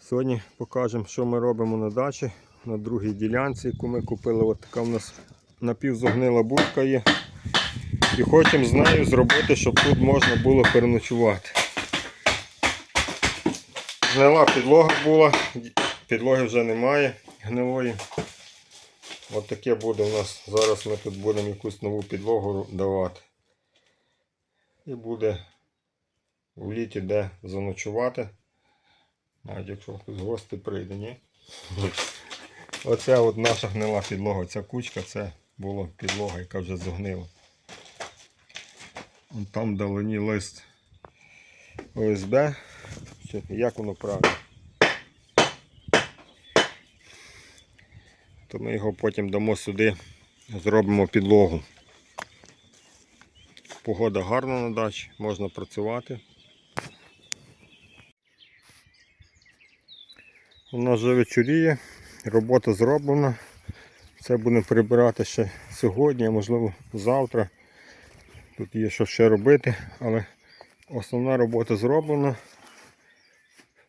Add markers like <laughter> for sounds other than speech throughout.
Сьогодні покажемо, що ми робимо на дачі, на другій ділянці, яку ми купили. От така у нас напівзогнила будка є. І хочемо з нею зробити, щоб тут можна було переночувати. Гнила підлога була, підлоги вже немає гнилої. От таке буде у нас. Зараз ми тут будемо якусь нову підлогу давати. І буде в літі де заночувати. Навіть якщо з гостей прийде, ні? <laughs> Оце от наша гнила підлога, ця кучка це була підлога, яка вже зогнила. Вон Там вдалині лист ОСБ. Як воно правильно? То ми його потім дамо сюди, зробимо підлогу. Погода гарна на дачі, можна працювати. У нас вже вечоріє, робота зроблена. Це будемо прибирати ще сьогодні, а можливо завтра. Тут є що ще робити, але основна робота зроблена.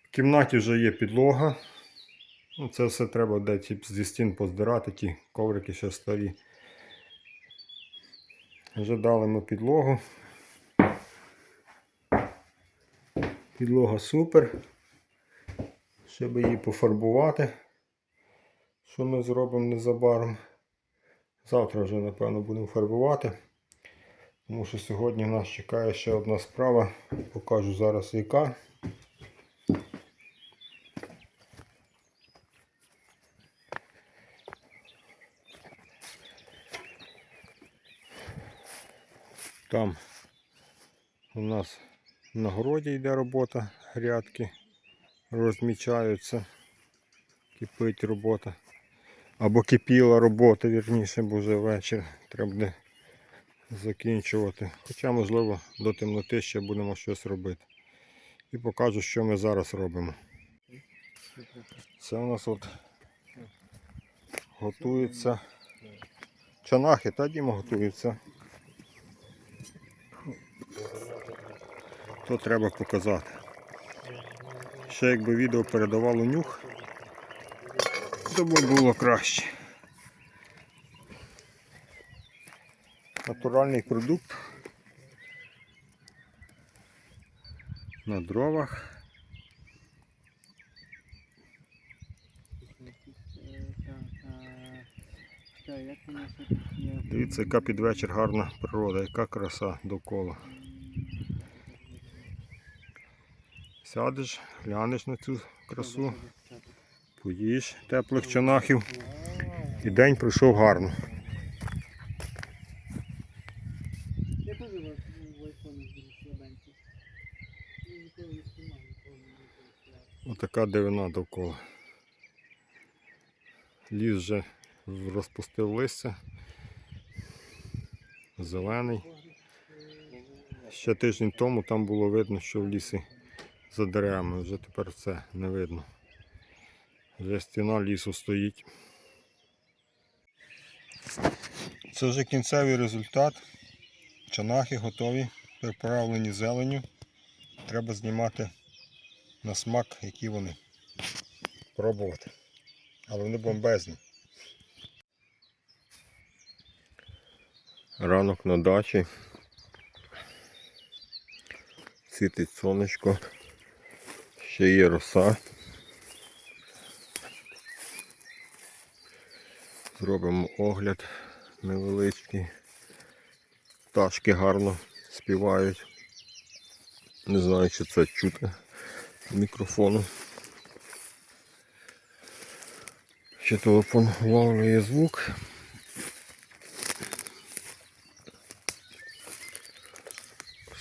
В кімнаті вже є підлога. Ну, Це все треба десь зі стін поздирати, ті коврики ще старі. Вже дали ми підлогу. Підлога супер. Щоб її пофарбувати, що ми зробимо незабаром. Завтра вже, напевно, будемо фарбувати. Тому що сьогодні нас чекає ще одна справа. Покажу зараз яка. Там у нас на городі йде робота, грядки розмічаються, кипить робота. Або кипіла робота, вірніше, бо вже вечір треба буде закінчувати. Хоча, можливо, до темноти ще будемо щось робити. І покажу, що ми зараз робимо. Це у нас от готується. Чанахи, та Діма готується. То треба показати. Ще якби відео передавало нюх, то б було краще. Натуральний продукт на дровах. Дивіться, яка під вечір гарна природа, яка краса довкола. Сядеш, глянеш на цю красу, поїш теплих чанахів і день пройшов гарно. Користувався. Отака дивина довкола. Ліс вже розпустив листя. Зелений. Ще тиждень тому там було видно, що в лісі за деревами, вже тепер це не видно. Вже стіна лісу стоїть. Це вже кінцевий результат. Чанахи готові, приправлені зеленю. Треба знімати на смак, які вони. Пробувати. Але вони бомбезні. Ранок на дачі. Світить сонечко. Ще є роса. Зробимо огляд невеличкий. Пташки гарно співають. Не знаю, чи це чути мікрофону. Ще телефон вловлює звук.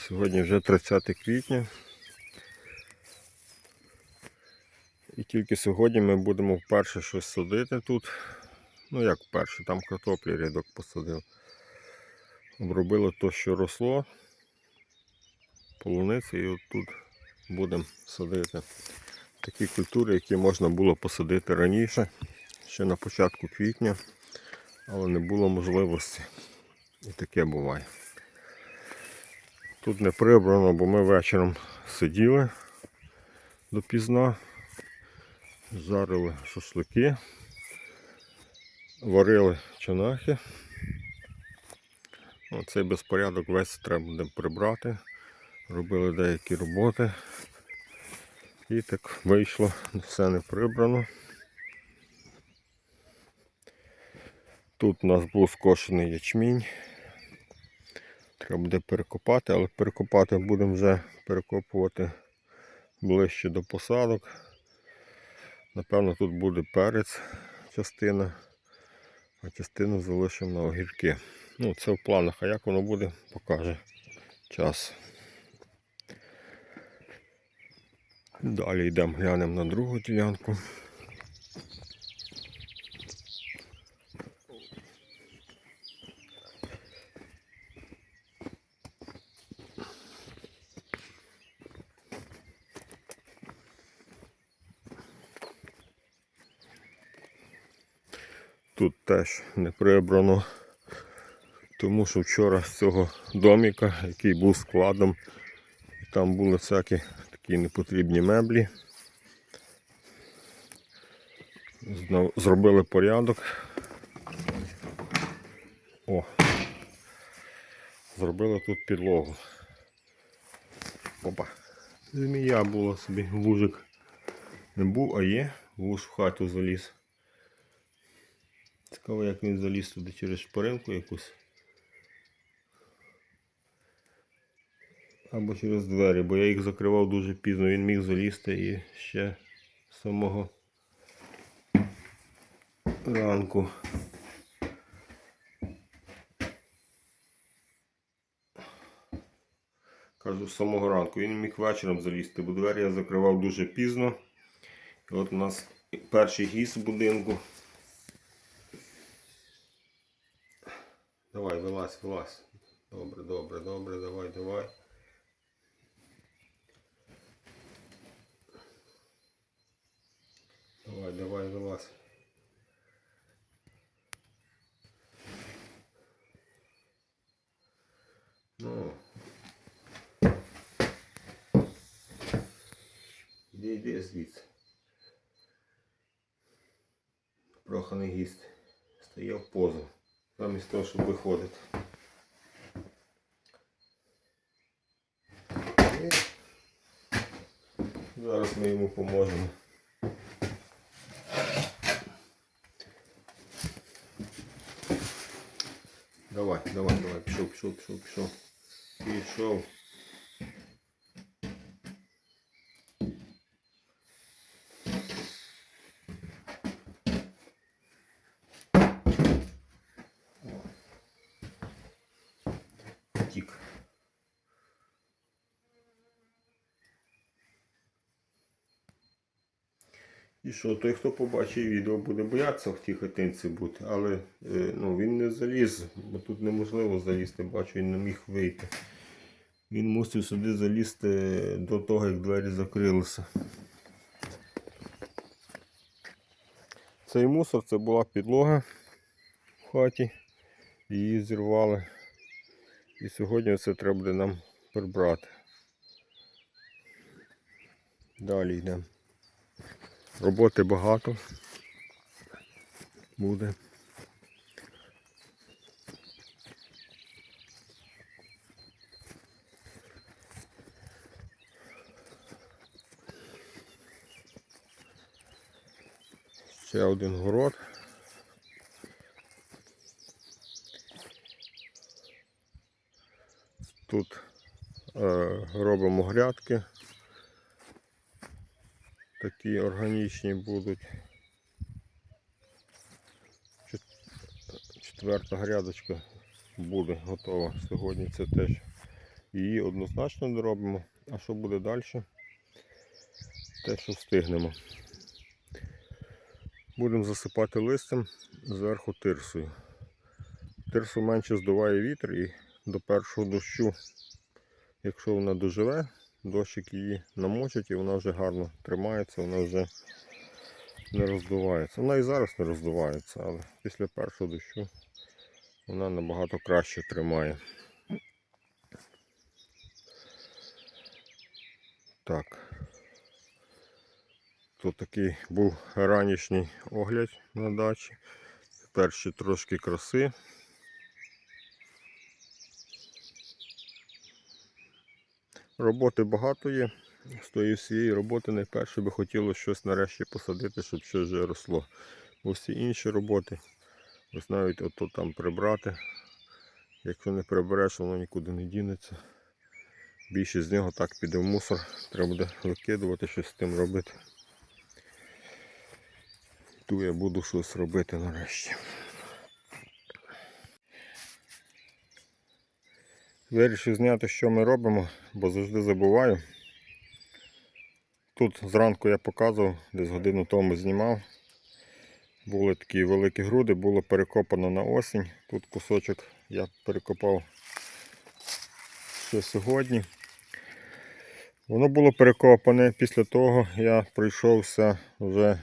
Сьогодні вже 30 квітня. Тільки сьогодні ми будемо вперше щось садити тут. Ну як вперше, там картоплі рядок посадив. Обробили то, що росло. Полуниці і от тут будемо садити такі культури, які можна було посадити раніше, ще на початку квітня, але не було можливості. І таке буває. Тут не прибрано, бо ми вечором сиділи, допізна. Жарили шашлики, варили чанахи. Оцей безпорядок весь треба буде прибрати. Робили деякі роботи. І так вийшло, все не прибрано. Тут у нас був скошений ячмінь. Треба буде перекопати, але перекопати будемо вже перекопувати ближче до посадок. Напевно, тут буде перець частина, а частину залишимо на огірки. Ну, це в планах, а як воно буде, покаже час. Далі йдемо, глянемо на другу ділянку. Тут теж не прибрано, тому що вчора з цього доміка, який був складом, там були всякі такі непотрібні меблі. Зробили порядок. О! Зробили тут підлогу. Опа. Змія була собі, вужик не був, а є, вуж в хату заліз. Цікаво, як він заліз туди через шпаринку якусь. Або через двері, бо я їх закривав дуже пізно, він міг залізти і ще з самого ранку. Кажу, з самого ранку. Він міг вечором залізти, бо двері я закривав дуже пізно. І от у нас перший гість в будинку. Давай, вилазь, вилазь. Добре, добре, добре, давай, давай. Давай, давай, вилазь. Ну. Іди, іди звідси. Проханий гість. В позу. Замість того, щоб виходити. І Зараз ми йому поможемо. Давай, давай, давай, пішов, пішов, пішов, пішов. Пішов. Що, той, хто побачить відео, буде боятися в тій хатинці бути, але е, ну, він не заліз, бо тут неможливо залізти, бачу, він не міг вийти. Він мусив сюди залізти до того, як двері закрилися. Цей мусор це була підлога в хаті. Її зірвали. І сьогодні це треба буде нам прибрати. Далі йдемо. Роботи багато буде. Ще один город. Тут е, робимо грядки. Такі органічні будуть. Четверта грядочка буде готова. Сьогодні це теж її однозначно доробимо. А що буде далі? Те, що встигнемо. Будемо засипати листям зверху тирсою. Тирсу менше здуває вітер і до першого дощу, якщо вона доживе, дощик її намочить і вона вже гарно тримається, вона вже не роздувається. Вона і зараз не роздувається, але після першого дощу вона набагато краще тримає. Так. То такий був ранішній огляд на дачі. Ще трошки краси. Роботи багато є. З тої всієї роботи найперше би хотілося щось нарешті посадити, щоб щось вже росло. Бо всі інші роботи, ось навіть ото там прибрати. Якщо не прибереш, воно нікуди не дінеться. Більшість з нього так піде в мусор. Треба буде викидувати, щось з тим робити. Ту я буду щось робити нарешті. Вирішив зняти, що ми робимо, бо завжди забуваю. Тут зранку я показував, десь годину тому знімав. Були такі великі груди, було перекопано на осінь. Тут кусочок я перекопав ще сьогодні. Воно було перекопане. Після того я пройшовся вже,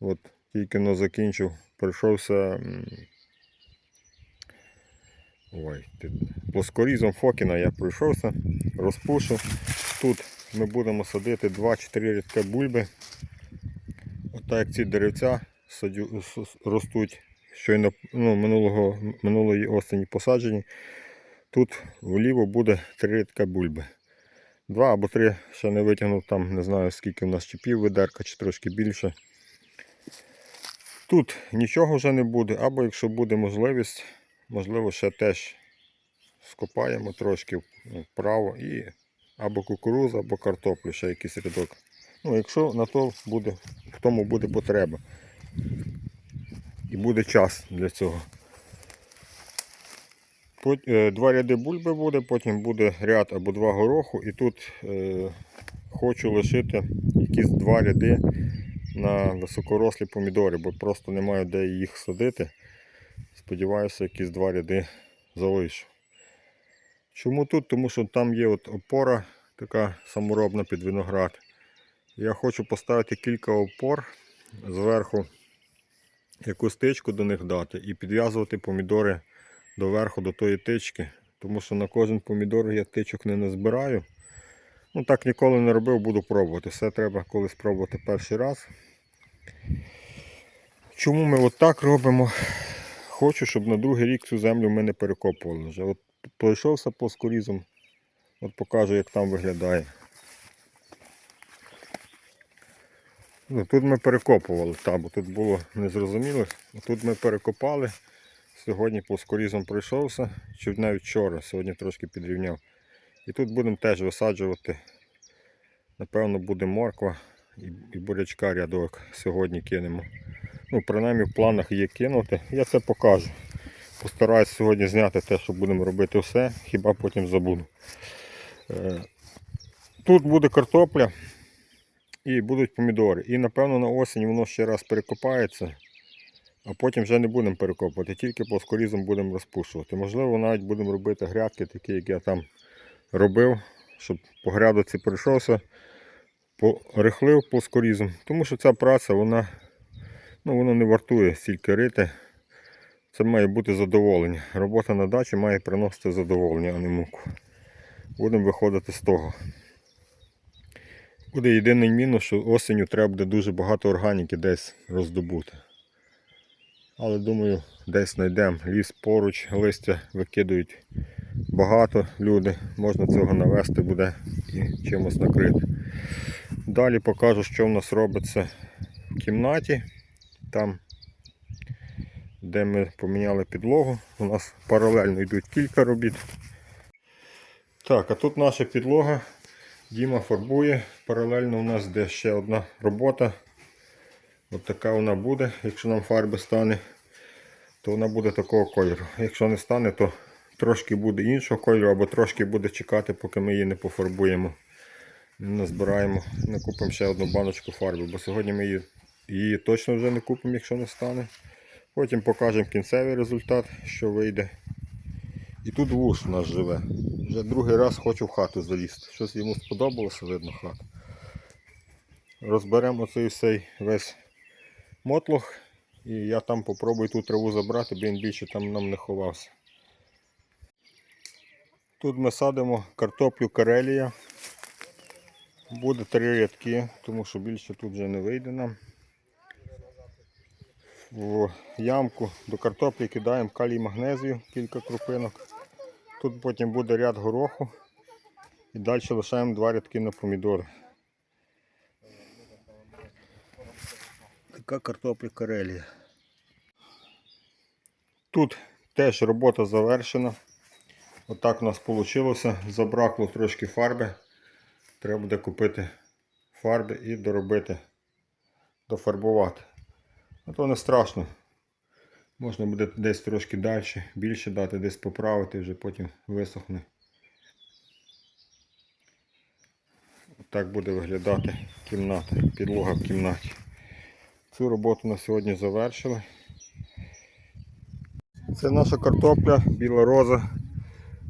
от тільки но закінчив, пройшовся ой, плоскорізом Фокіна я пройшовся, розпушив. Тут ми будемо садити 2-4 рядка бульби. Отак як ці деревця садю, ростуть щойно ну, минулого, минулої осені посаджені. Тут вліво буде 3 рядка бульби. Два або три ще не витягнув, там не знаю скільки в нас чи пів ведерка, чи трошки більше. Тут нічого вже не буде, або якщо буде можливість, можливо, ще теж скопаємо трошки вправо і або кукуруза, або картоплю, ще якийсь рядок. Ну, якщо на то буде, в тому буде потреба. І буде час для цього. Е, Два ряди бульби буде, потім буде ряд або два гороху. І тут е, хочу лишити якісь два ряди на високорослі помідори, бо просто немає де їх садити. Сподіваюся, якісь два ряди залишу. Чому тут? Тому що там є от опора така саморобна під виноград. Я хочу поставити кілька опор зверху, якусь тичку до них дати і підв'язувати помідори доверху до тої тички. Тому що на кожен помідор я тичок не назбираю. Ну так ніколи не робив, буду пробувати. Все треба колись пробувати перший раз. Чому ми от робимо? Хочу, щоб на другий рік цю землю ми не перекопували вже. От пройшовся плоскорізом, от покажу, як там виглядає. Ну, тут ми перекопували, та, бо тут було незрозуміло. Тут ми перекопали. Сьогодні плоскорізом пройшовся, чи навіть вчора, сьогодні трошки підрівняв. І тут будемо теж висаджувати. Напевно, буде морква і, бурячка рядок сьогодні кинемо. Ну, принаймні в планах є кинути. Я це покажу. Постараюсь сьогодні зняти те, що будемо робити все, хіба потім забуду. Е, Тут буде картопля і будуть помідори. І напевно на осінь воно ще раз перекопається, а потім вже не будемо перекопувати, тільки плоскорізом будемо розпушувати. Можливо, навіть будемо робити грядки, такі, як я там робив, щоб по грядоці прийшовся, порихлив плоскорізом. Тому що ця праця, вона, ну, вона не вартує стільки рити. Це має бути задоволення. Робота на дачі має приносити задоволення, а не муку. Будемо виходити з того. Буде єдиний мінус, що осінню треба буде дуже багато органіки десь роздобути. Але думаю, десь знайдемо ліс поруч, листя викидають багато люди. Можна цього навести буде і чимось накрити. Далі покажу, що в нас робиться в кімнаті. Там де ми поміняли підлогу. У нас паралельно йдуть кілька робіт. Так, а тут наша підлога. Діма фарбує. Паралельно у нас де ще одна робота. От така вона буде. Якщо нам фарби стане, то вона буде такого кольору. Якщо не стане, то трошки буде іншого кольору, або трошки буде чекати, поки ми її не пофарбуємо. Назбираємо, не купимо ще одну баночку фарби, бо сьогодні ми її, її точно вже не купимо, якщо не стане. Потім покажемо кінцевий результат, що вийде. І тут вуш у нас живе. Вже другий раз хочу в хату залізти. Щось йому сподобалося, видно хату. Розберемо оцей всей весь мотлох. І я там попробую ту траву забрати, бо він більше там нам не ховався. Тут ми садимо картоплю карелія. Буде три рядки, тому що більше тут вже не вийде нам. В ямку до картоплі кидаємо калій магнезію, кілька крупинок. Тут потім буде ряд гороху. І далі лишаємо два рядки на помідори. Така картопля Карелія. Тут теж робота завершена. Отак у нас вийшло. Забракло трошки фарби. Треба буде купити фарби і доробити, дофарбувати. А то не страшно. Можна буде десь трошки далі, більше дати, десь поправити, вже потім висохне. Так буде виглядати кімната, підлога в кімнаті. Цю роботу на сьогодні завершили. Це наша картопля, біла роза,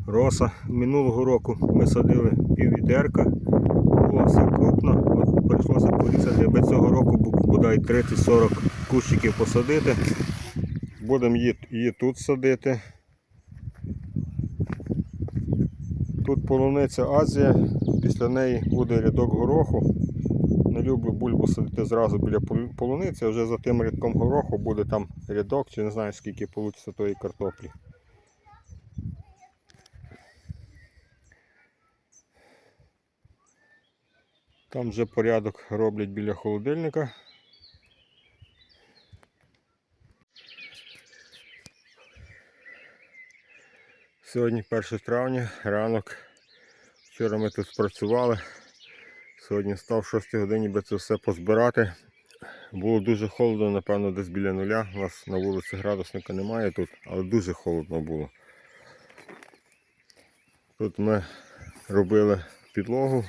роса. Минулого року ми садили піввідерка. Була все крупно, от прийшлося порізати, аби цього року бодай 30-40 кущиків посадити. Будемо її, її тут садити. Тут полуниця Азія, після неї буде рядок гороху. Не люблю бульбу садити зразу біля полуниці, а вже за тим рядком гороху буде там рядок, чи не знаю скільки вийде тої картоплі. Там вже порядок роблять біля холодильника. Сьогодні 1 травня, ранок. Вчора ми тут спрацювали. Сьогодні став 6 годині, би це все позбирати. Було дуже холодно, напевно, десь біля нуля. У нас на вулиці градусника немає тут, але дуже холодно було. Тут ми робили підлогу.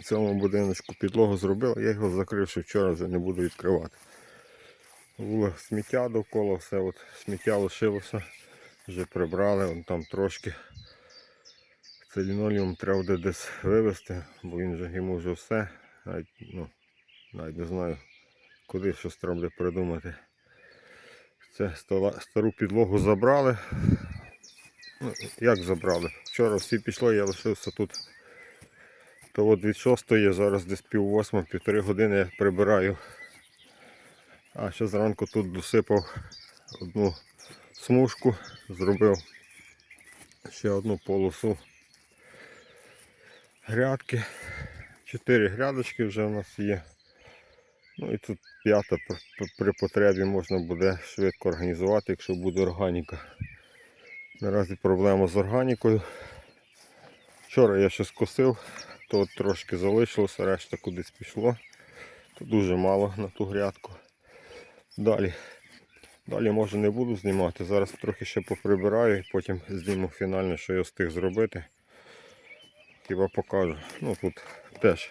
В цьому будиночку підлогу зробили, я його закрив, що вчора вже не буду відкривати. Було сміття довкола, все от сміття лишилося, вже прибрали, вон там трошки. Цей лінолеум треба буде десь вивезти, бо він вже йому вже все. Навіть, ну, навіть не знаю, куди щось треба буде придумати. Це стару підлогу забрали. Ну, як забрали? Вчора всі пішли, я лишився тут. То от від шостої, зараз десь пів восьми, півтори години я прибираю. А ще зранку тут досипав одну смужку, зробив ще одну полосу грядки. Чотири грядочки вже у нас є. Ну і тут п'ята при- потребі можна буде швидко організувати, якщо буде органіка. Наразі проблема з органікою. Вчора я ще скосив, то трошки залишилося, решта кудись пішло. То дуже мало на ту грядку. Далі. Далі може не буду знімати. Зараз трохи ще поприбираю і потім зніму фінально, що я встиг зробити. Хіба покажу. Ну тут теж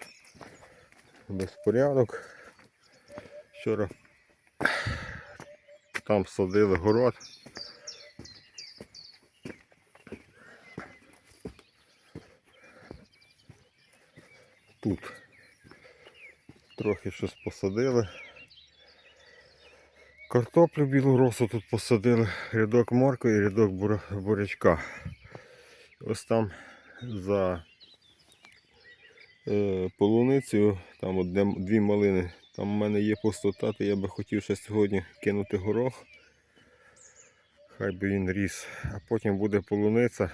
безпорядок. Вчора там садили город. Тут трохи щось посадили. Картоплю білу росу тут посадили, рядок моркви і рядок бурячка. Ось там за е, полуницею, там от дві малини. Там в мене є пустота, то я би хотів ще сьогодні кинути горох. Хай би він ріс. А потім буде полуниця.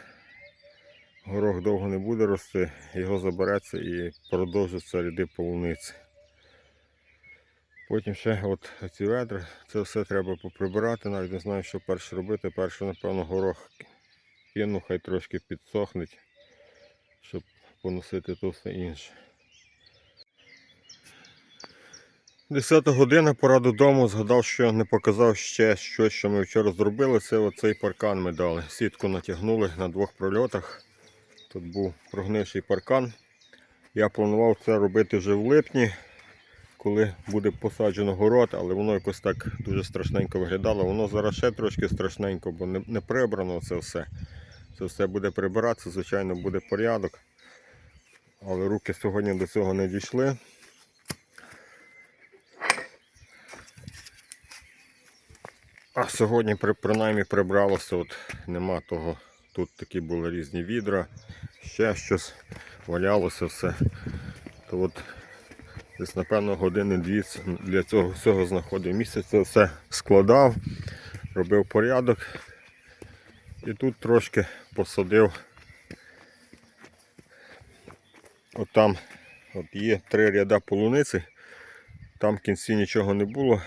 Горох довго не буде рости, його забереться і продовжаться ряди полуниці. Потім ще от ці ведра, це все треба поприбирати, навіть не знаю, що перше робити. Перше, напевно, горох кину, хай трошки підсохнеть, щоб поносити то все інше. Десята година, пора додому, згадав, що не показав ще щось, що ми вчора зробили. Це оцей паркан ми дали. Сітку натягнули на двох прольотах. Тут був прогнивший паркан. Я планував це робити вже в липні, коли буде посаджено город, але воно якось так дуже страшненько виглядало. Воно зараз ще трошки страшненько, бо не, не прибрано це все. Це все буде прибиратися, звичайно, буде порядок. Але руки сьогодні до цього не дійшли. А сьогодні принаймні прибралося, от нема того. Тут такі були різні відра, ще щось, валялося все. То от десь, напевно, години-дві для цього всього знаходив місце. Це все складав, робив порядок. І тут трошки посадив. От там от є три ряда полуниці, там в кінці нічого не було,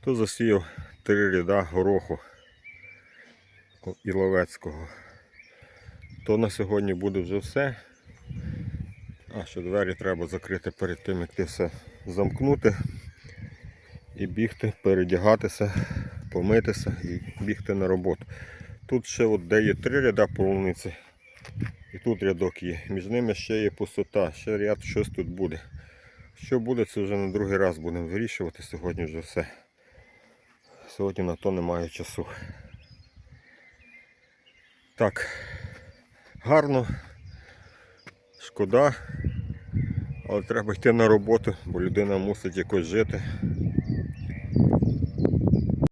то засіяв три ряда гороху іловецького. То на сьогодні буде вже все. А ще двері треба закрити перед тим, як ти все замкнути. І бігти, передягатися, помитися і бігти на роботу. Тут ще от де є три ряда полуниці. І тут рядок є. Між ними ще є пустота, ще ряд щось тут буде. Що буде, це вже на другий раз будемо вирішувати. Сьогодні вже все. Сьогодні на то немає часу. Так, гарно, шкода, але треба йти на роботу, бо людина мусить якось жити.